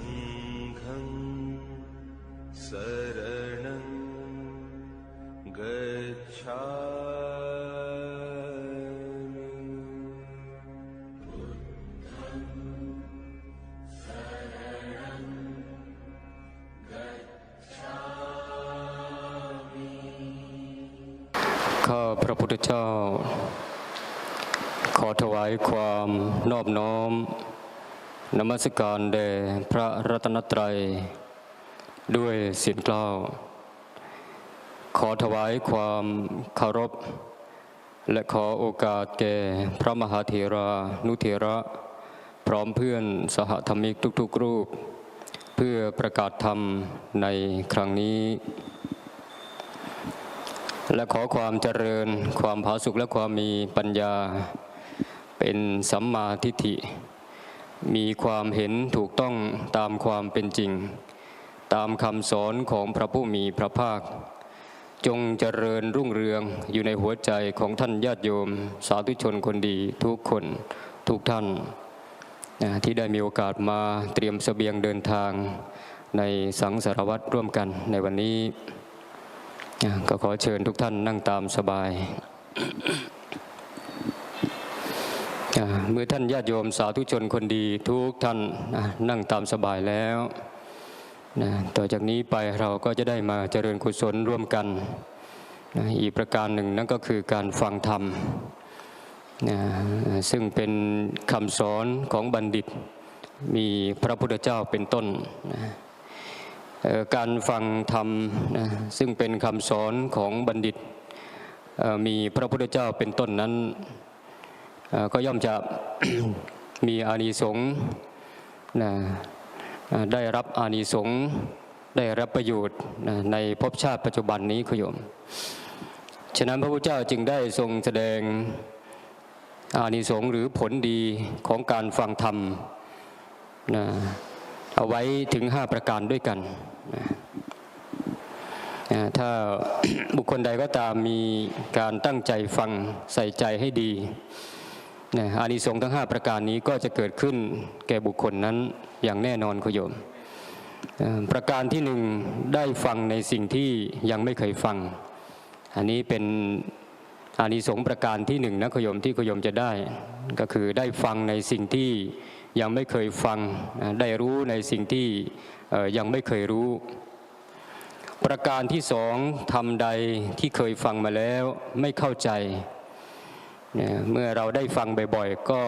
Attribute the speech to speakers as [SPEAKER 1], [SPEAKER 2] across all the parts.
[SPEAKER 1] सङ्घं शरणं गच्छामि
[SPEAKER 2] ข้าพระพุทธเจ้า ขอถวายความนอบน้อม นมัสการแด่พระรัตนตรัย ด้วยเสียงกล้าว ขอถวายความเคารพ และขอโอกาสแก่พระมหาเถรานุเถระ พร้อมเพื่อนสหธรรมิกทุกๆรูป เพื่อประกาศธรรมในครั้งนี้ และขอความเจริญความผาสุกและความมีปัญญา เป็นสัมมาทิฏฐิ มีความเห็นถูกต้องตามความเป็นจริง ตามคำสอนของพระผู้มีพระภาค จงเจริญรุ่งเรืองอยู่ในหัวใจของท่านญาติโยม สาธุชนคนดีทุกคนทุกท่านนะที่ได้มีโอกาสมาเตรียมเสบียงเดินทางในสังสารวัตรร่วมกันในวันนี้ ก็ขอเชิญทุกท่านนั่งตามสบาย เมื่อท่านญาติโยมสาธุชนคนดีทุกท่านนั่งตามสบายแล้วนะต่อจากนี้ไปเราก็จะได้มาเจริญกุศลร่วมกันนะอีกประการหนึ่งนั่นก็คือการฟังธรรมนะซึ่งเป็นคำสอนของบัณฑิต มีพระพุทธเจ้าเป็นต้นนะการฟังธรรมนะซึ่งเป็นคำสอนของบัณฑิตมีพระพุทธเจ้าเป็นต้นนั้น ก็ย่อมจะมีอานิสงส์นะได้รับอานิสงส์ได้รับประโยชน์นะในภพชาติปัจจุบันนี้คุณโยม ฉะนั้นพระพุทธเจ้าจึงได้ทรงแสดงอานิสงส์หรือผลดีของการฟังธรรมนะเอาไว้ถึง 5 ประการด้วยกันนะถ้าบุคคลใดก็ตามมีการตั้งใจฟังใส่ใจให้ดี นะอานิสงส์ทั้ง 5 ประการนี้ก็จะเกิดขึ้นแก่บุคคลนั้นอย่างแน่นอนคุณโยม ประการที่หนึ่งได้ฟังในสิ่งที่ยังไม่เคยฟัง อันนี้เป็นอานิสงส์ประการที่หนึ่งนะคุณโยมที่คุณโยมจะได้ ก็คือได้ฟังในสิ่งที่ยังไม่เคยฟัง ได้รู้ในสิ่งที่ยังไม่เคยรู้ ประการที่สองทำใดที่เคยฟังมาแล้วไม่เข้าใจ เนี่ยเมื่อเราได้ฟังบ่อยๆ ก็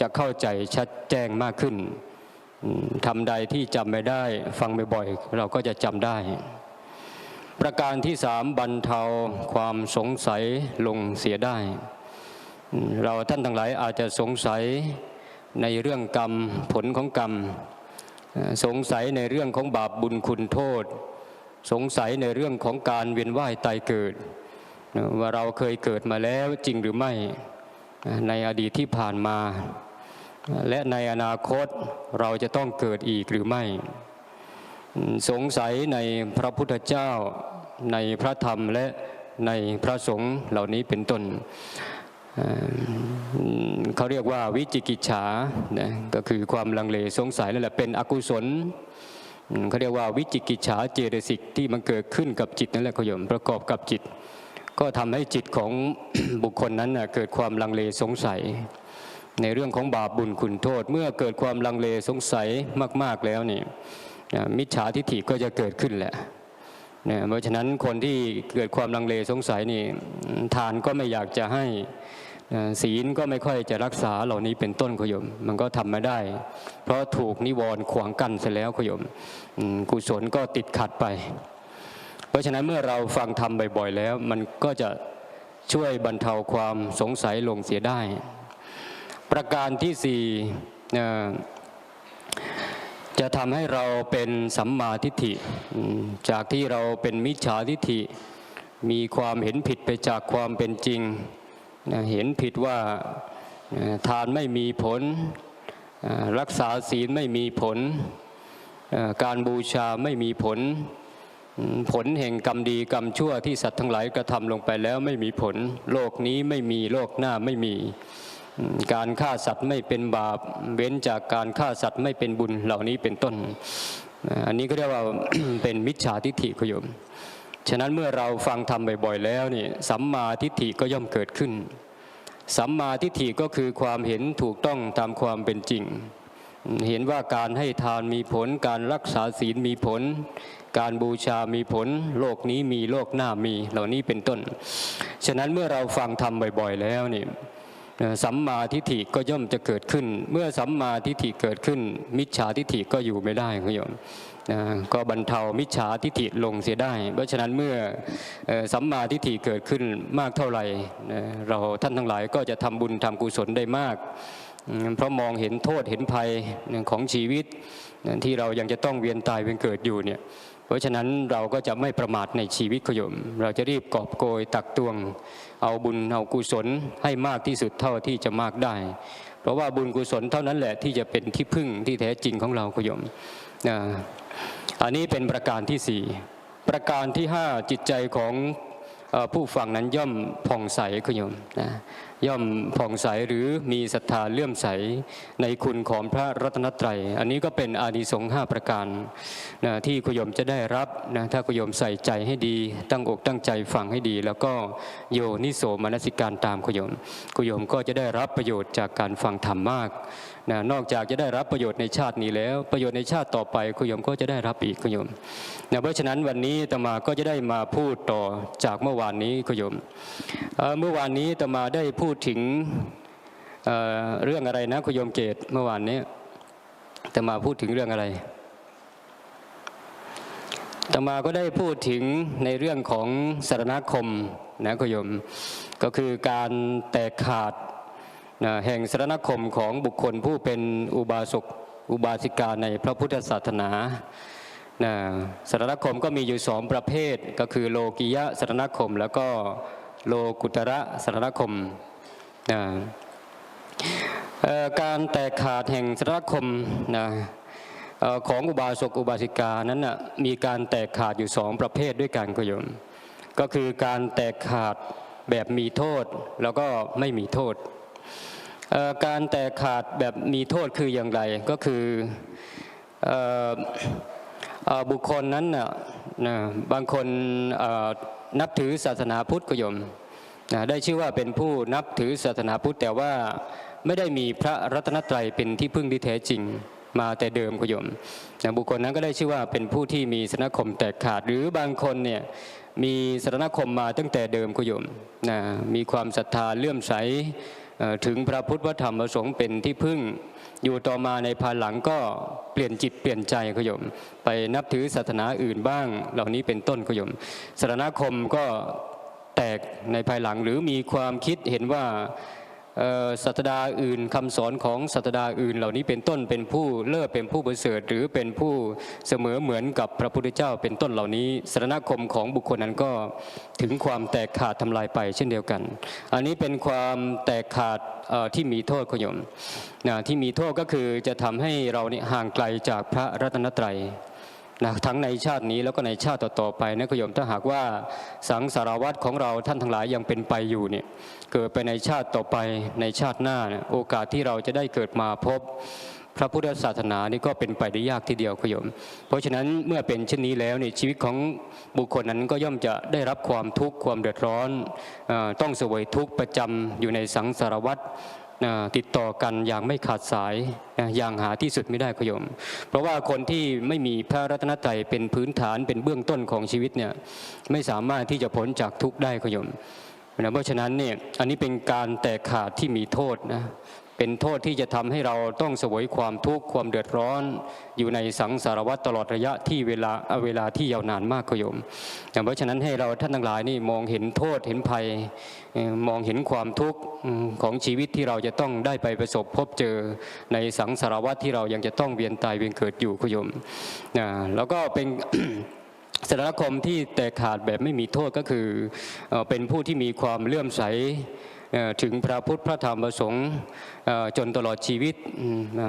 [SPEAKER 2] จะเข้าใจชัดแจ้งมากขึ้นทำใดที่จำไม่ได้ฟังบ่อยๆ เราก็จะจำได้ ประการที่สามบรรเทาความสงสัยลงเสียได้ เราท่านทั้งหลายอาจจะสงสัยในเรื่องกรรมผลของกรรม สงสัยในเรื่องของบาปบุญคุณโทษ สงสัยในเรื่องของการเวียนว่ายตายเกิด ว่าเราเคยเกิดมาแล้วจริงหรือไม่ในอดีตที่ผ่านมา และในอนาคตเราจะต้องเกิดอีกหรือไม่ สงสัยในพระพุทธเจ้า ในพระธรรมและในพระสงฆ์เหล่านี้เป็นต้นเขาเรียกว่าวิจิกิจฉานะก็คือความลังเลสงสัยนั่นแหละเป็นอกุศลเขาเรียกว่าวิจิกิจฉาเจตสิกที่มันเกิดขึ้นกับจิตนั่นแหละขยมประกอบกับจิต ก็ทำให้จิตของบุคคลนั้นเกิดความลังเลสงสัย ในเรื่องของบาปบุญคุณโทษ เมื่อเกิดความลังเลสงสัยมาก ๆแล้วนี่มิจฉาทิฏฐิก็จะเกิดขึ้นแหละเนี่ยเพราะฉะนั้นคนที่เกิดความลังเลสงสัยนี่ทานก็ไม่อยากจะให้ศีลก็ไม่ค่อยจะรักษาเหล่านี้เป็นต้นขยม มันก็ทำไม่ได้ เพราะถูกนิวรณ์ขวางกั้นเสียแล้วขยมอืมกุศลก็ติดขัดไป เพราะฉะนั้นเมื่อเราฟังธรรมบ่อยๆแล้ว มันก็จะช่วยบรรเทาความสงสัยลงเสียได้ ประการที่สี่จะทำให้เราเป็นสัมมาทิฏฐิ จากที่เราเป็นมิจฉาทิฏฐิ มีความเห็นผิดไปจากความเป็นจริง เห็นผิดว่าทานไม่มีผล รักษาศีลไม่มีผล การบูชาไม่มีผล ผลแห่งกรรมดีกรรมชั่วที่สัตว์ทั้งหลายกระทำลงไปแล้วไม่มีผล โลกนี้ไม่มีโลกหน้าไม่มี การฆ่าสัตว์ไม่เป็นบาป เว้นจากการฆ่าสัตว์ไม่เป็นบุญเหล่านี้เป็นต้น อันนี้ก็เรียกว่าเป็นมิจฉาทิฏฐิคุยมฉะนั้นเมื่อเราฟังธรรมบ่อยๆแล้วนี่สัมมาทิฏฐิก็ย่อมเกิดขึ้น สัมมาทิฏฐิก็คือความเห็นถูกต้องตามความเป็นจริง เห็นว่าการให้ทานมีผล การรักษาศีลมีผล การบูชามีผล โลกนี้มีโลกหน้ามี เหล่านี้เป็นต้น ฉะนั้นเมื่อเราฟังธรรมบ่อยๆ แล้วนี่สัมมาทิฏฐิก็ย่อมจะเกิดขึ้น เมื่อสัมมาทิฏฐิเกิดขึ้น มิจฉาทิฏฐิก็อยู่ไม่ได้คุณโยมก็บรรเทามิจฉาทิฏฐิลงเสียได้ เพราะฉะนั้นเมื่อสัมมาทิฏฐิเกิดขึ้นมากเท่าไหร่เราท่านทั้งหลายก็จะทำบุญทำกุศลได้มาก เพราะมองเห็นโทษเห็นภัยของชีวิตที่เรายังจะต้องเวียนตายเวียนเกิดอยู่เนี่ยเพราะฉะนั้นเราก็จะไม่ประมาทในชีวิตขยม เราจะรีบกอบโกยตักตวง เอาบุญเอากุศลให้มากที่สุดเท่าที่จะมากได้ เพราะว่าบุญกุศลเท่านั้นแหละที่จะเป็นที่พึ่งที่แท้จริงของเราขยมอันนี้เป็นประการที่สี่ประการที่ห้าจิตใจของ ผู้ฟังนั้นย่อมผ่องใสคุณโยมนะย่อมผ่องใสหรือมีศรัทธาเลื่อมใสในคุณของพระรัตนตรัย อันนี้ก็เป็นอานิสงส์ห้าประการนะที่คุณโยมจะได้รับนะถ้าคุณโยมใส่ใจให้ดี ตั้งอกตั้งใจฟังให้ดี แล้วก็โยนิโสมนสิการตามคุณโยมคุณโยมก็จะได้รับประโยชน์จากการฟังธรรมมาก นะนอกจากจะได้รับประโยชน์ในชาตินี้แล้ว ประโยชน์ในชาติต่อไปคุณโยมก็จะได้รับอีกคุณโยมนะเพราะฉะนั้นวันนี้ตมาก็จะได้มาพูดต่อจากเมื่อวานนี้คุณโยมเมื่อวานนี้ตมาได้พูดถึงเเรื่องอะไรนะคุณโยมเกตเมื่อวานนี้ตมาพูดถึงเรื่องอะไรตมาก็ได้พูดถึงในเรื่องของสารณคมนะคุณโยม ก็คือการแตกขาด แห่งสารณคมของบุคคลผู้เป็นอุบาสกอุบาสิกาในพระพุทธศาสนาสารณคมก็มีอยู่สองประเภทก็คือโลกิยะสารณคม แล้วก็โลกุตระสารณคม การแตกขาดแห่งสารณคมนะเอ่อของอุบาสกอุบาสิกานั้นนะมีการแตกขาดอยู่สองประเภทด้วยกันก็ยมก็คือการแตกขาดแบบมีโทษแล้วก็ไม่มีโทษ การแตกขาดแบบมีโทษคืออย่างไร ก็คืออบุคคลนั้นน่ะบางคนนับถือศาสนาพุทธก็ยมได้ชื่อว่าเป็นผู้นับถือศาสนาพุทธแต่ว่าไม่ได้มีพระรัตนตรัยเป็นที่พึ่งที่แท้จริงมาแต่เดิมก็ยมบุคคลนั้นก็ได้ชื่อว่าเป็นผู้ที่มีสนคมแตกขาดหรือบางคนเนี่ยมีสนคมมาตั้งแต่เดิมก็ยมมีความศรัทธาเลื่อมใส ถึงพระพุทธพระธรรมพระสงฆ์เป็นที่พึ่ง อยู่ต่อมาในภายหลังก็เปลี่ยนจิตเปลี่ยนใจขยม ไปนับถือศาสนาอื่นบ้าง เหล่านี้เป็นต้นขยมศาสนาคมก็แตกในภายหลังหรือมีความคิดเห็นว่า ศาสดาอื่นคำสอนของศาสดาอื่น เหล่านี้เป็นต้นเป็นผู้เลิศเป็นผู้ประเสริฐหรือเป็นผู้เสมอเหมือนกับพระพุทธเจ้าเป็นต้นเหล่านี้สารณคมของบุคคลนั้นก็ถึงความแตกขาดทำลายไปเช่นเดียวกัน อันนี้เป็นความแตกขาดที่มีโทษขยมนะที่มีโทษก็คือจะทำให้เราเนี่ยห่างไกลจากพระรัตนตรัย นะทั้งในชาตินี้แล้วก็ในชาติต่อๆไปนะคุณโยมถ้าหากว่าสังสารวัตรของเราท่านทั้งหลายยังเป็นไปอยู่เนี่ยเกิดไปในชาติต่อไปในชาติหน้าเนี่ยโอกาสที่เราจะได้เกิดมาพบพระพุทธศาสนานี่ก็เป็นไปได้ยากทีเดียวคุณโยม เพราะฉะนั้นเมื่อเป็นเช่นนี้แล้วเนี่ยชีวิตของบุคคลนั้นก็ย่อมจะได้รับความทุกข์ความเดือดร้อนอต้องเสวยทุกข์ประจำอยู่ในสังสารวัตร ติดต่อกันอย่างไม่ขาดสายอย่างหาที่สุดไม่ได้คุยม เพราะว่าคนที่ไม่มีพระรัตนตรัยเป็นพื้นฐานเป็นเบื้องต้นของชีวิตเนี่ยไม่สามารถที่จะพ้นจากทุกข์ได้คุยมนะเพราะฉะนั้นเนี่ยอันนี้เป็นการแตกขาดที่มีโทษนะ เป็นโทษที่จะทำให้เราต้องเสวยความทุกข์ความเดือดร้อน อยู่ในสังสารวัฏตลอดระยะที่เวลาเวลาที่ยาวนานมากคุณโยมเพราะฉะนั้นให้เราท่านทั้งหลายนี่มองเห็นโทษเห็นภัยมองเห็นความทุกข์ของชีวิตที่เราจะต้องได้ไปประสบพบเจอในสังสารวัฏที่เรายังจะต้องเวียนตายเวียนเกิดอยู่คุณโยมนะแล้วก็เป็นสารคมที่แตกขาดแบบไม่มีโทษก็คือเป็นผู้ที่มีความเลื่อมใสถึงพระพุทธพระธรรมพระสงฆ์ จนตลอดชีวิต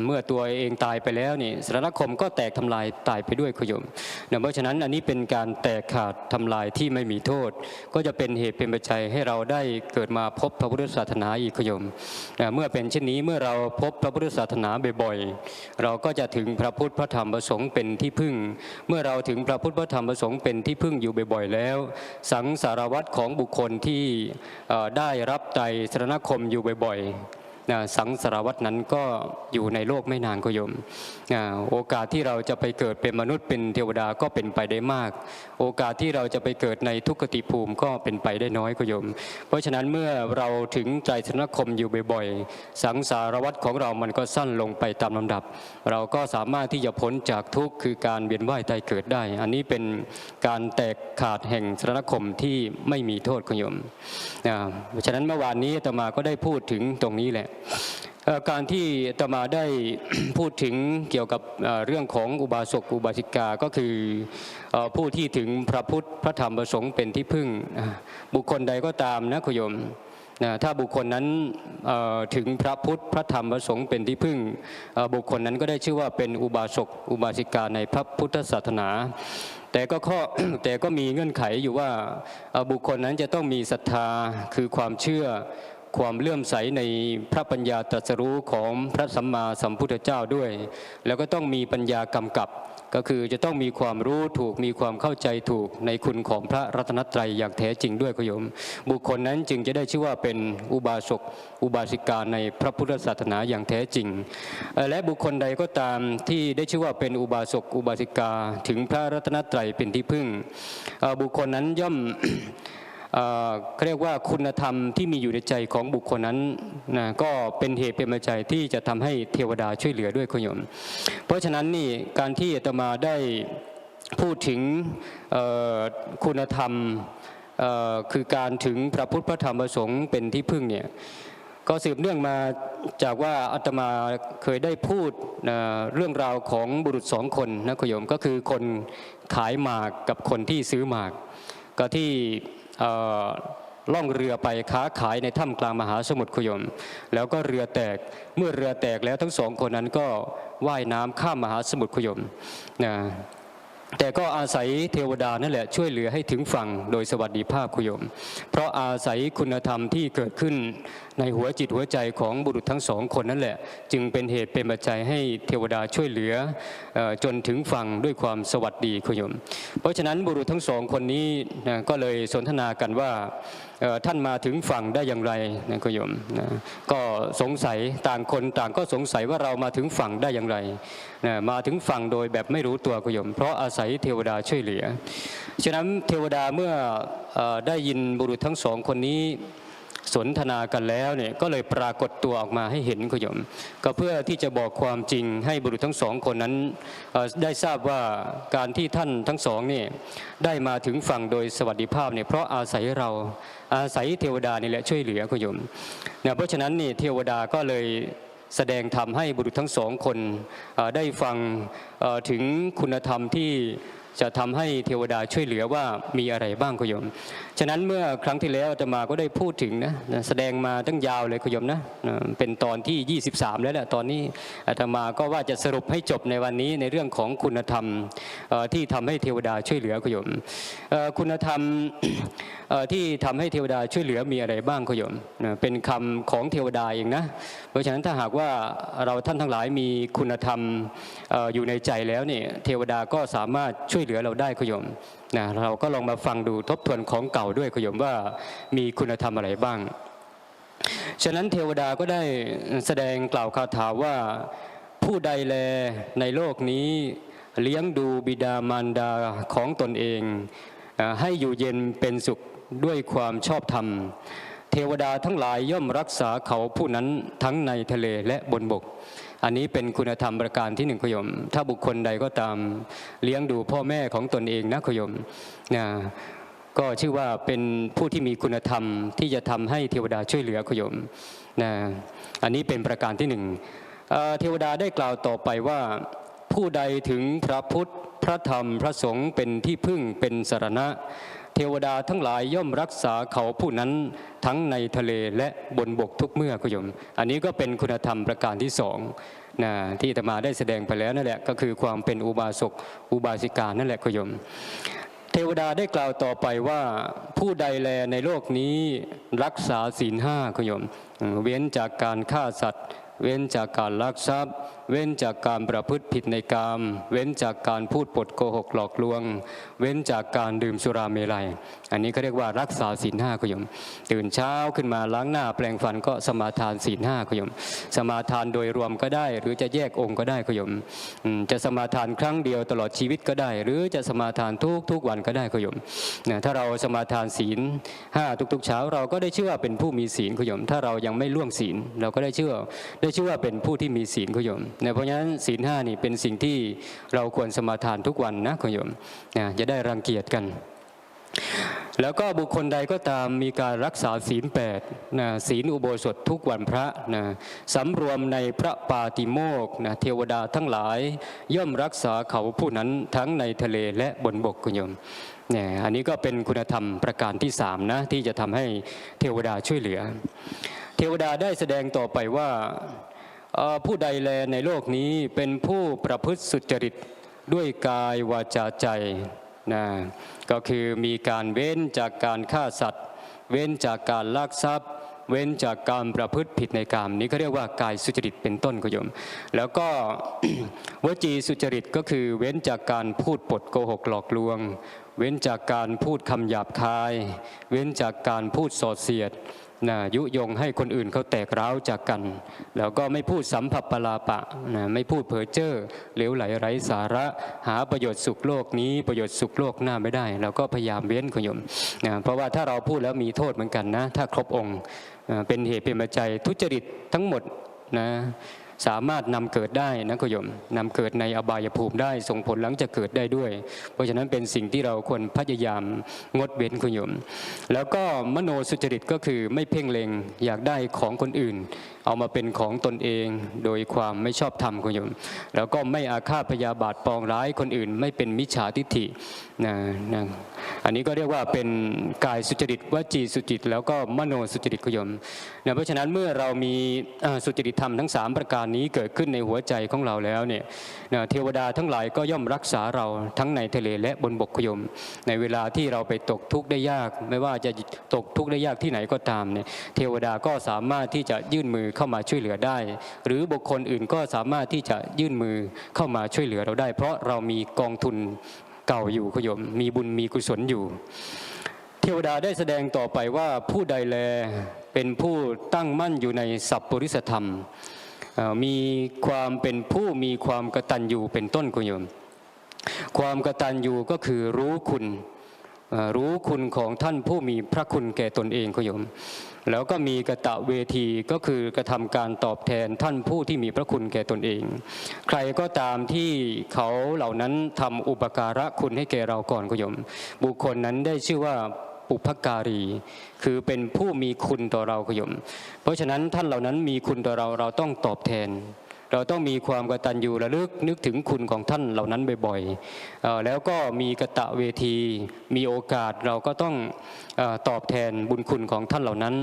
[SPEAKER 2] เมื่อตัวเองตายไปแล้วนี่สารณคมก็แตกทำลายตายไปด้วยขยมนะเพราะฉะนั้นอันนี้เป็นการแตกขาดทำลายที่ไม่มีโทษ ก็จะเป็นเหตุเป็นปัจจัยให้เราได้เกิดมาพบพระพุทธศาสนาอีกขยม เมื่อเป็นเช่นนี้เมื่อเราพบพระพุทธศาสนาบ่อยๆ เราก็จะถึงพระพุทธพระธรรมพระสงฆ์เป็นที่พึ่ง เมื่อเราถึงพระพุทธพระธรรมพระสงฆ์เป็นที่พึ่งอยู่บ่อยๆแล้ว สังสารวัตรของบุคคลที่ได้รับใจสารณคมอยู่บ่อยๆ สังสารวัตรนั้นก็อยู่ในโลกไม่นานก็ยม โอกาสที่เราจะไปเกิดเป็นมนุษย์เป็นเทวดาก็เป็นไปได้มาก โอกาสที่เราจะไปเกิดในทุกขติภูมิก็เป็นไปได้น้อยก็ยม เพราะฉะนั้นเมื่อเราถึงใจสรณคมอยู่บ่อยๆ สังสารวัตรของเรามันก็สั้นลงไปตามลำดับ เราก็สามารถที่จะพ้นจากทุกข์คือการเวียนว่ายตายเกิดได้ อันนี้เป็นการแตกขาดแห่งสรณคมที่ไม่มีโทษคุณโยม เพราะฉะนั้นเมื่อวานนี้ตมาก็ได้พูดถึงตรงนี้แหละการที่ตมาได้พูดถึงเกี่ยวกับเรื่องของอุบาสกอุบาสิกาก็คือผู้ที่ถึงพระพุทธพระธรรมพระสงฆ์เป็นที่พึ่ง บุคคลใดก็ตามนะคุณโยมถ้าบุคคลนั้นถึงพระพุทธพระธรรมพระสงฆ์เป็นที่พึ่งบุคคลนั้นก็ได้ชื่อว่าเป็นอุบาสกอุบาสิกาในพระพุทธศาสนา แต่ก็ข้อแต่ก็มีเงื่อนไขอยู่ว่าบุคคลนั้นจะต้องมีศรัทธาคือความเชื่อ ความเลื่อมใสในพระปัญญาตรัสรู้ของพระสัมมาสัมพุทธเจ้าด้วย แล้วก็ต้องมีปัญญากำกับ ก็คือจะต้องมีความรู้ถูกมีความเข้าใจถูกในคุณของพระรัตนตรัยอย่างแท้จริงด้วยคุณโยม บุคคลนั้นจึงจะได้ชื่อว่าเป็นอุบาสกอุบาสิกาในพระพุทธศาสนาอย่างแท้จริง และบุคคลใดก็ตามที่ได้ชื่อว่าเป็นอุบาสกอุบาสิกาถึงพระรัตนตรัยเป็นที่พึ่งบุคคลนั้นย่อม เขาเรียกว่าคุณธรรมที่มีอยู่ในใจของบุคคลนั้นนะก็เป็นเหตุเป็นปัจจัยที่จะทำให้เทวดาช่วยเหลือด้วยคุณโยม เพราะฉะนั้นนี่การที่อาตมาได้พูดถึงคุณธรรมคือการถึงพระพุทธพระธรรมพระสงฆ์เป็นที่พึ่งเนี่ยก็สืบเนื่องมาจากว่าอาตมาเคยได้พูดเเรื่องราวของบุรุษสองคนนะคุณโยมก็คือคนขายหมากกับคนที่ซื้อหมาก ก็ที่ ล่องเรือไปค้าขายในถ้ำกลางมหาสมุทรคุยม แล้วก็เรือแตกเมื่อเรือแตกแล้วทั้งสองคนนั้นก็ว่ายน้ำข้ามมหาสมุทรคุยมนะแต่ก็อาศัยเทวดานั่นแหละช่วยเหลือให้ถึงฝั่งโดยสวัสดิภาพคุยม เพราะอาศัยคุณธรรมที่เกิดขึ้นในหัวจิตหัวใจของบุรุษทั้งสองคนนั่นแหละ จึงเป็นเหตุเป็นปัจจัยให้เทวดาช่วยเหลือจนถึงฝั่งด้วยความสวัสดีคุยม เพราะฉะนั้นบุรุษทั้งสองคนนี้นะก็เลยสนทนากันว่าท่านมาถึงฝั่งได้อย่างไรนะคุณโยมนะก็สงสัยต่างคนต่างก็สงสัยว่าเรามาถึงฝั่งได้อย่างไรนะมาถึงฝั่งโดยแบบไม่รู้ตัวคุณโยม เพราะอาศัยเทวดาช่วยเหลือ ฉะนั้นเทวดาเมื่ออได้ยินบุรุษทั้งสองคนนี้ สนทนากันแล้วเนี่ยก็เลยปรากฏตัวออกมาให้เห็นคุณโยม ก็เพื่อที่จะบอกความจริงให้บุรุษทั้งสองคนนั้นได้ทราบว่าการที่ท่านทั้งสองเนี่ยได้มาถึงฝั่งโดยสวัสดิภาพเนี่ยเพราะอาศัยเราอาศัยเทวดานี่แหละช่วยเหลือคุณโยมเนี่ยเพราะฉะนั้นนี่เทวดาก็เลยแสดงธรรมให้บุรุษทั้งสองคนได้ฟังถึงคุณธรรมที่ จะทำให้เทวดาช่วยเหลือว่ามีอะไรบ้างคุยม ฉะนั้นเมื่อครั้งที่แล้วอาตมาก็ได้พูดถึงนะแสดงมาตั้งยาวเลยคุยมนะเป็นตอนที่ 23 แล้วแหละตอนนี้อาตมาก็ว่าจะสรุปให้จบในวันนี้ในเรื่องของคุณธรรมที่ทำให้เทวดาช่วยเหลือคุยม คุณธรรมที่ทำให้เทวดาช่วยเหลือมีอะไรบ้างคุยม เป็นคำของเทวดาเองนะ เพราะฉะนั้นถ้าหากว่าเราท่านทั้งหลายมีคุณธรรมอยู่ในใจแล้วเนี่ยเทวดาก็สามารถช่วยเหลือเราได้คุยมนะเราก็ลองมาฟังดูทบทวนของเก่าด้วยคุยมว่ามีคุณธรรมอะไรบ้าง ฉะนั้นเทวดาก็ได้แสดงกล่าวคาถาว่าผู้ใดแลในโลกนี้ เลี้ยงดูบิดามารดาของตนเอง ให้อยู่เย็นเป็นสุขด้วยความชอบธรรม เทวดาทั้งหลายย่อมรักษาเขาผู้นั้นทั้งในทะเลและบนบก อันนี้เป็นคุณธรรมประการที่หนึ่งขยม ถ้าบุคคลใดก็ตามเลี้ยงดูพ่อแม่ของตนเองนะขยมนะก็ชื่อว่าเป็นผู้ที่มีคุณธรรมที่จะทำให้เทวดาช่วยเหลือขยมนะอันนี้เป็นประการที่หนึ่งเเทวดาได้กล่าวต่อไปว่าผู้ใดถึงพระพุทธพระธรรมพระสงฆ์เป็นที่พึ่งเป็นสารณะ เทวดาทั้งหลายย่อมรักษาเขาผู้นั้นทั้งในทะเลและบนบกทุกเมื่อคุณโยม อันนี้ก็เป็นคุณธรรมประการที่สองนะที่อาตมาได้แสดงไปแล้วนั่นแหละก็คือความเป็นอุบาสกอุบาสิกานั่นแหละคุณโยม เทวดาได้กล่าวต่อไปว่าผู้ใดแลในโลกนี้รักษาศีลห้าคุณโยมอืมเว้นจากการฆ่าสัตว์ เว้นจากการลักทรัพย์ เว้นจากการประพฤติผิดในกามเว้นจากการพูดปดโกหกหลอกลวง เว้นจากการดื่มสุราเมลัย อันนี้เขาเรียกว่ารักษาศีลห้าคุณโยม ตื่นเช้าขึ้นมาล้างหน้าแปลงฟันก็สมาทานศีลห้าคุณโยม สมาทานโดยรวมก็ได้ หรือจะแยกองค์ก็ได้คุณโยม จะสมาทานครั้งเดียวตลอดชีวิตก็ได้ หรือจะสมาทานทุกทุกวันก็ได้คุณโยมนะถ้าเราสมาทานศีลห้าทุกๆเช้าเราก็ได้ชื่อว่าเป็นผู้มีศีลคุณโยม ถ้าเรายังไม่ล่วงศีลเราก็ได้ชื่อได้ชื่อว่าเป็นผู้ที่มีศีลคุณโยมนะเพราะฉะนั้นศีลห้านี่เป็นสิ่งที่เราควรสมาทานทุกวันนะคุณโยมนะจะได้รังเกียจกัน แล้วก็บุคคลใดก็ตามมีการรักษาศีลแปดนะศีลอุโบสถทุกวันพระนะสำรวมในพระปาติโมกนะเทวดาทั้งหลาย ย่อมรักษาเขาผู้นั้นทั้งในทะเลและบนบกคุณโยมเนี่ยอันนี้ก็เป็นคุณธรรมประการที่สามนะที่จะทำให้เทวดาช่วยเหลือ เทวดาได้แสดงต่อไปว่าผู้ใดแลในโลกนี้เป็นผู้ประพฤติสุจริตด้วยกายวาจาใจนะก็คือมีการเว้นจากการฆ่าสัตว์ เว้นจากการลักทรัพย์ เว้นจากการประพฤติผิดในกามนี้เขาเรียกว่ากายสุจริตเป็นต้นคุณโยม แล้วก็วจีสุจริตก็คือเว้นจากการพูดปดโกหกหลอกลวง เว้นจากการพูดคำหยาบคาย เว้นจากการพูดส่อเสียดนะยุยงให้คนอื่นเขาแตกร้าวจากกัน แล้วก็ไม่พูดสัมผัสปลาปะนะไม่พูดเพ้อเจ้อเหลวไหลไร้สาระหาประโยชน์สุขโลกนี้ประโยชน์สุขโลกหน้าไม่ได้เราก็พยายามเว้นขยมนะเพราะว่าถ้าเราพูดแล้วมีโทษเหมือนกันนะ ถ้าครบองค์เป็นเหตุเป็นปัจจัยทุจริตทั้งหมดนะ สามารถนำเกิดได้นะคุณโยมนำเกิดในอบายภูมิได้ส่งผลหลังจากเกิดได้ด้วย เพราะฉะนั้นเป็นสิ่งที่เราควรพยายามงดเว้นคุณโยม แล้วก็มโนสุจริตก็คือไม่เพ่งเล็งอยากได้ของคนอื่น เอามาเป็นของตนเองโดยความไม่ชอบธรรมคุณโยม แล้วก็ไม่อาฆาตพยาบาทปองร้ายคนอื่น ไม่เป็นมิจฉาทิฏฐินะนะอันนี้ก็เรียกว่าเป็นกายสุจริตวจีสุจริต แล้วก็มโนสุจริตคุณโยมนะเพราะฉะนั้นเมื่อเรามีสุจริตธรรมทั้งสามประการนี้เกิดขึ้นในหัวใจของเราแล้วเนี่ยนะเทวดาทั้งหลายก็ย่อมรักษาเราทั้งในทะเลและบนบกคุณโยม ในเวลาที่เราไปตกทุกข์ได้ยาก ไม่ว่าจะตกทุกข์ได้ยากที่ไหนก็ตามเนี่ยเทวดาก็สามารถที่จะยื่นมือเข้ามาช่วยเหลือได้ หรือบุคคลอื่นก็สามารถที่จะยื่นมือเข้ามาช่วยเหลือเราได้ เพราะเรามีกองทุนเก่าอยู่คุณโยมมีบุญมีกุศลอยู่ เทวดาได้แสดงต่อไปว่าผู้ใดแลเป็นผู้ตั้งมั่นอยู่ในสัพปริสธรรม มีความเป็นผู้มีความกตัญญูเป็นต้นคุณโยม ความกตัญญูก็คือรู้คุณ รู้คุณของท่านผู้มีพระคุณแก่ตนเองคุณโยม แล้วก็มีกะตะเวทีก็คือกระทำการตอบแทนท่านผู้ที่มีพระคุณแก่ตนเอง ใครก็ตามที่เขาเหล่านั้นทำอุปการะคุณให้แก่เราก่อนก็ยม บุคคลนั้นได้ชื่อว่าปุพการี คือเป็นผู้มีคุณต่อเราขยม เพราะฉะนั้นท่านเหล่านั้นมีคุณต่อเราเราต้องตอบแทน เราต้องมีความกตัญญูระลึกนึกถึงคุณของท่านเหล่านั้นบ่อยๆแล้วก็มีกะตะเวที มีโอกาสเราก็ต้องอตอบแทนบุญคุณของท่านเหล่านั้น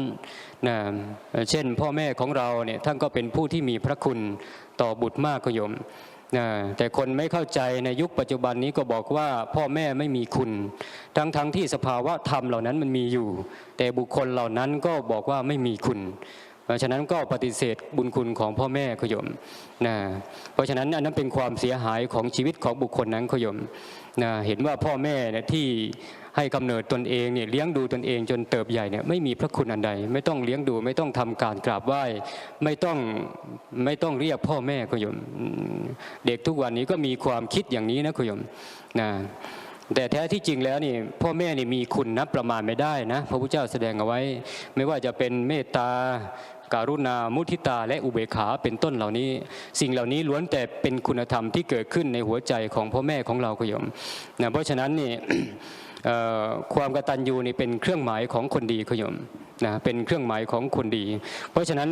[SPEAKER 2] นะเช่นพ่อแม่ของเราเนี่ยท่านก็เป็นผู้ที่มีพระคุณต่อบุตรมากก็โยมนะแต่คนไม่เข้าใจในยุคปัจจุบันนี้ก็บอกว่าพ่อแม่ไม่มีคุณ ทั้งทั้งที่สภาวะธรรมเหล่านั้นมันมีอยู่ แต่บุคคลเหล่านั้นก็บอกว่าไม่มีคุณ ฉะนั้นก็ปฏิเสธบุญคุณของพ่อแม่ขยมนะเพราะฉะนั้นอันนั้นเป็นความเสียหายของชีวิตของบุคคลนั้นขยมนะเห็นว่าพ่อแม่เนี่ยที่ให้กำเนิดตนเองเนี่ยเลี้ยงดูตนเองจนเติบใหญ่เนี่ยไม่มีพระคุณอันใด ไม่ต้องเลี้ยงดู ไม่ต้องทำการกราบไหว้ไม่ต้องไม่ต้องเรียกพ่อแม่ขยมอืมเด็กทุกวันนี้ก็มีความคิดอย่างนี้นะขยมนะแต่แท้ที่จริงแล้วนี่พ่อแม่นี่มีคุณนับประมาณไม่ได้นะพระพุทธเจ้าแสดงเอาไว้ ไม่ว่าจะเป็นเมตตา การุณา มุทิตา และอุเบกขาเป็นต้นเหล่านี้ สิ่งเหล่านี้ล้วนแต่เป็นคุณธรรมที่เกิดขึ้นในหัวใจของพ่อแม่ของเราขยมนะเพราะฉะนั้นนี่ความกตัญญูนี่เป็นเครื่องหมายของคนดีขยมนะเป็นเครื่องหมายของคนดี เพราะฉะนั้น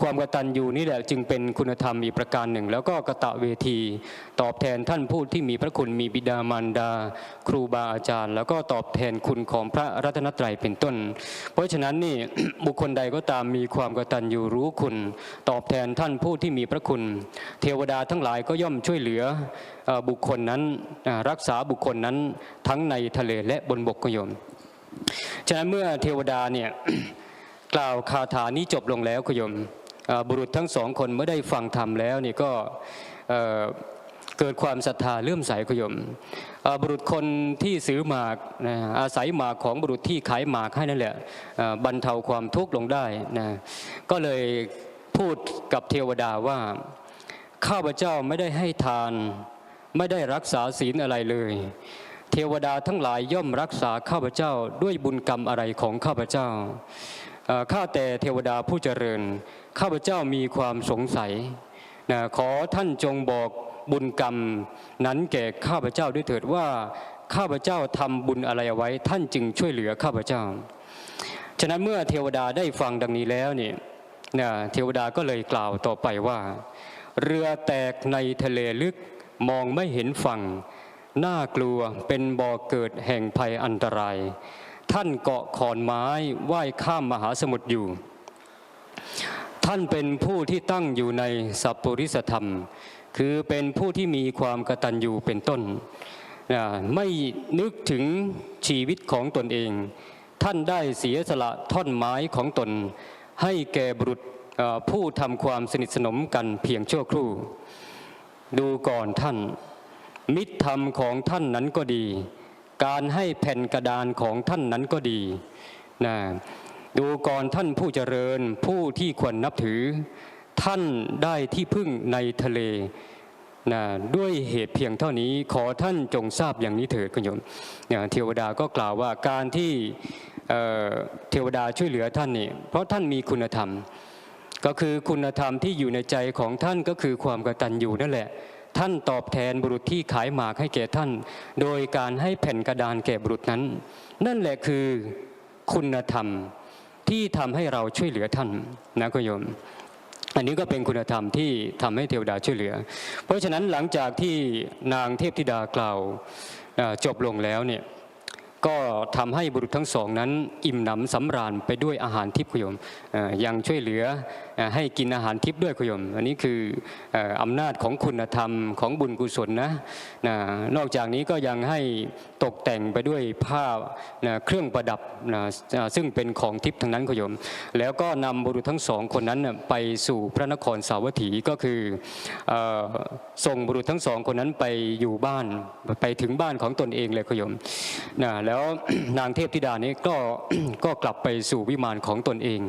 [SPEAKER 2] ความกตัญญูนี่แหละจึงเป็นคุณธรรมอีกประการหนึ่ง แล้วก็กะตะเวที ตอบแทนท่านผู้ที่มีพระคุณมีบิดามารดา ครูบาอาจารย์ แล้วก็ตอบแทนคุณของพระรัตนตรัยเป็นต้น เพราะฉะนั้นนี่บุคคลใดก็ตามมีความกตัญญูรู้คุณ ตอบแทนท่านผู้ที่มีพระคุณ เทวดาทั้งหลายก็ย่อมช่วยเหลือบุคคลนั้นรักษาบุคคลนั้นทั้งในทะเลและบนบกก็ยมฉะนั้นเมื่อเทวดาเนี่ยกล่าวคาถานี้จบลงแล้วคุณโยมเอ่อ บุรุษทั้งสองคนเมื่อได้ฟังธรรมแล้วนี่ก็เกิดความศรัทธาเลื่อมใสคุณโยมเอ่อบุรุษคนที่ซื้อหมากนะอาศัยหมากของบุรุษที่ขายหมากให้นั่นแหละบรรเทาความทุกข์ลงได้นะก็เลยพูดกับเทวดาว่าข้าพเจ้าไม่ได้ให้ทาน ไม่ได้รักษาศีลอะไรเลย เทวดาทั้งหลายย่อมรักษาข้าพเจ้าด้วยบุญกรรมอะไรของข้าพเจ้า ข้าแต่เทวดาผู้เจริญ ข้าพเจ้ามีความสงสัยนะขอท่านจงบอกบุญกรรม นั้นแก่ข้าพเจ้าด้วยเถิดว่าข้าพเจ้าทำบุญอะไรไว้ ท่านจึงช่วยเหลือข้าพเจ้า ฉะนั้นเมื่อเทวดาได้ฟังดังนี้แล้วเนี่ยนะเทวดาก็เลยกล่าวต่อไปว่า เรือแตกในทะเลลึกมองไม่เห็นฝั่ง น่ากลัวเป็นบ่อเกิดแห่งภัยอันตราย ท่านเกาะขอนไม้ว่ายข้ามมหาสมุทรอยู่ ท่านเป็นผู้ที่ตั้งอยู่ในสัพปริสธรรม คือเป็นผู้ที่มีความกตัญญูเป็นต้น ไม่นึกถึงชีวิตของตนเอง ท่านได้เสียสละท่อนไม้ของตน ให้แก่บุรุษผู้ทำความสนิทสนมกันเพียงชั่วครู่ ดูก่อนท่าน มิตรธรรมของท่านนั้นก็ดี การให้แผ่นกระดานของท่านนั้นก็ดีนะดูก่อนท่านผู้เจริญผู้ที่ควรนับถือ ท่านได้ที่พึ่งในทะเลนะด้วยเหตุเพียงเท่านี้ขอท่านจงทราบอย่างนี้เถิดคุณโยมเนี่เทวดาก็กล่าวว่าการที่เอ่อเทวดาช่วยเหลือท่านนี่เพราะท่านมีคุณธรรม ก็คือคุณธรรมที่อยู่ในใจของท่านก็คือความกตัญญูนั่นแหละ ท่านตอบแทนบุรุษที่ขายหมากให้แก่ท่าน โดยการให้แผ่นกระดานแก่บุรุษนั้น นั่นแหละคือคุณธรรมที่ทำให้เราช่วยเหลือท่านนะคุณโยม อันนี้ก็เป็นคุณธรรมที่ทำให้เทวดาช่วยเหลือ เพราะฉะนั้นหลังจากที่นางเทพธิดากล่าวจบลงแล้วเนี่ยก็ทำให้บุรุษทั้งสองนั้น อิ่มหนำสำราญไปด้วยอาหารทิพย์ขยมยังช่วยเหลือ ให้กินอาหารทิพย์ด้วยขยม อันนี้คืออำนาจของคุณธรรมของบุญกุศลนะนะนอกจากนี้ก็ยังให้ตกแต่งไปด้วยผ้านะเครื่องประดับนะซึ่งเป็นของทิพย์ทั้งนั้นขยม แล้วก็นำบุรุษทั้งสองคนนั้นไปสู่พระนครสาวัตถีก็คืออส่งบุรุษทั้งสองคนนั้นไปอยู่บ้านไปถึงบ้านของตนเองเลยขยมนะแล้วนางเทพธิดานี้ก็ก็กลับไปสู่วิมานของตนเอง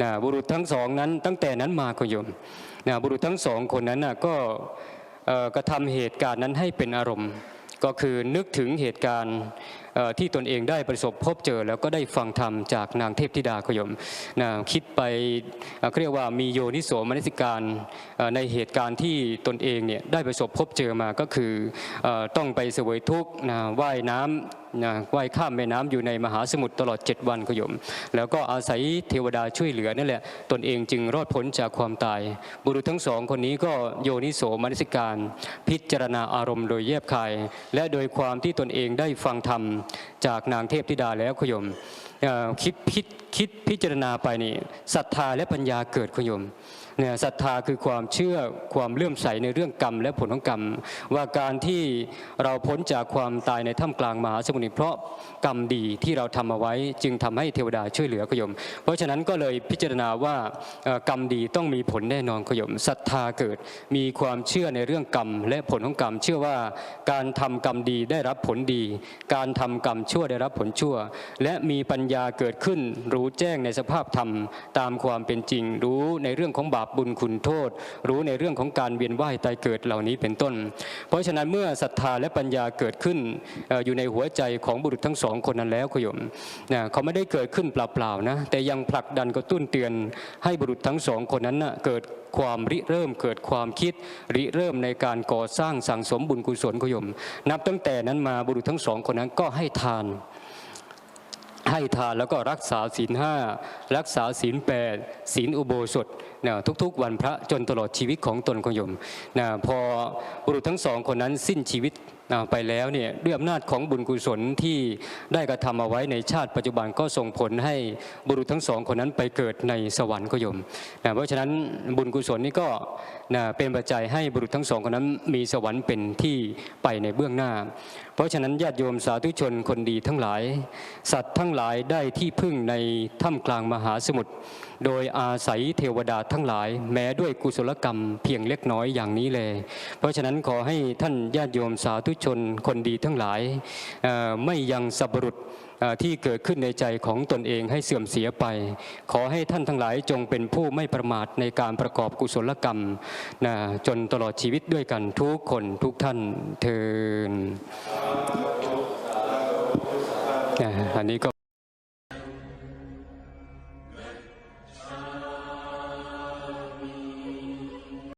[SPEAKER 2] นะบุรุษทั้งสองนั้น ตั้งแต่นั้นมาก็โยมนะบุรุษทั้งสองคนนั้นนะก็กระทำเหตุการณ์นั้นให้เป็นอารมณ์ ก็คือนึกถึงเหตุการณ์ที่ตนเองได้ประสบพบเจอ แล้วก็ได้ฟังธรรมจากนางเทพธิดาขยมนะคิดไปเเรียกว่ามีโยนิโสมนสิการในเหตุการณ์ที่ตนเองเนี่ยได้ประสบพบเจอมาก็คืออต้องไปเสวยทุกข์นะว่ายน้ำ นะว่ายข้ามแม่น้ำอยู่ในมหาสมุทรตลอด 7 วันขยม แล้วก็อาศัยเทวดาช่วยเหลือนั่นแหละ ตนเองจึงรอดพ้นจากความตาย บุรุษทั้งสองคนนี้ก็โยนิโสมนสิการ พิจารณาอารมณ์โดยแยบคาย และโดยความที่ตนเองได้ฟังธรรมจากนางเทพธิดาแล้วขยมเอ่อคิดพิคิดพิจารณาไปนี่ศรัทธาและปัญญาเกิดขยม เนี่ยศรัทธาคือความเชื่อความเลื่อมใสในเรื่องกรรมและผลของกรรม ว่าการที่เราพ้นจากความตายในถ้ำกลางมหาสมุทรเพราะกรรมดีที่เราทำเอาไว้ จึงทำให้เทวดาช่วยเหลือขยม เพราะฉะนั้นก็เลยพิจารณาว่ากรรมดีต้องมีผลแน่นอนขยมศรัทธาเกิด มีความเชื่อในเรื่องกรรม และผลของกรรม เชื่อว่าการทำกรรมดีได้รับผลดี การทำกรรมชั่วได้รับผลชั่ว และมีปัญญาเกิดขึ้นรู้แจ้งในสภาพธรรมตามความเป็นจริงรู้ในเรื่องของบาปบุญคุณโทษ รู้ในเรื่องของการเวียนว่ายตายเกิดเหล่านี้เป็นต้น เพราะฉะนั้นเมื่อศรัทธาและปัญญาเกิดขึ้นเอ่ออยู่ในหัวใจของบุรุษทั้งสองคนนั้นแล้วขยมนะเขาไม่ได้เกิดขึ้นเปล่าๆนะแต่ยังผลักดันกระตุ้นเตือนให้บุรุษทั้งสองคนนั้นนะเกิดความริเริ่มเกิดความคิด ริเริ่มในการก่อสร้างสั่งสมบุญกุศลขยม นับตั้งแต่นั้นมาบุรุษทั้งสองคนนั้นก็ให้ทาน ให้ทานแล้วก็รักษาศีลห้ารักษาศีลแปดศีลอุโบสถนะทุกๆ วันพระจนตลอดชีวิตของตนของโยมนะพอบุรุษทั้งสองคนนั้นสิ้นชีวิต ไปแล้วเนี่ยด้วยอำนาจของบุญกุศลที่ได้กระทำเอาไว้ในชาติปัจจุบันก็ส่งผลให้บุรุษทั้งสองคนนั้นไปเกิดในสวรรค์ก็ยมนะเพราะฉะนั้นบุญกุศลนี้ก็นะเป็นปัจจัยให้บุรุษทั้งสองคนนั้นมีสวรรค์เป็นที่ไปในเบื้องหน้า เพราะฉะนั้นญาติโยมสาธุชนคนดีทั้งหลาย สัตว์ทั้งหลายได้ที่พึ่งในถ้ำกลางมหาสมุทรโดยอาศัยเทวดาทั้งหลาย แม้ด้วยกุศลกรรมเพียงเล็กน้อยอย่างนี้เลย เพราะฉะนั้นขอให้ท่านญาติโยมสาธุชนคนดีทั้งหลาย ไม่ยังสับรุษที่เกิดขึ้นในใจของตนเองให้เสื่อมเสียไป ขอให้ท่านทั้งหลายจงเป็นผู้ไม่ประมาทในการประกอบกุศลกรรมนะจนตลอดชีวิตด้วยกันทุกคนทุกท่านเทินอันนี้ก็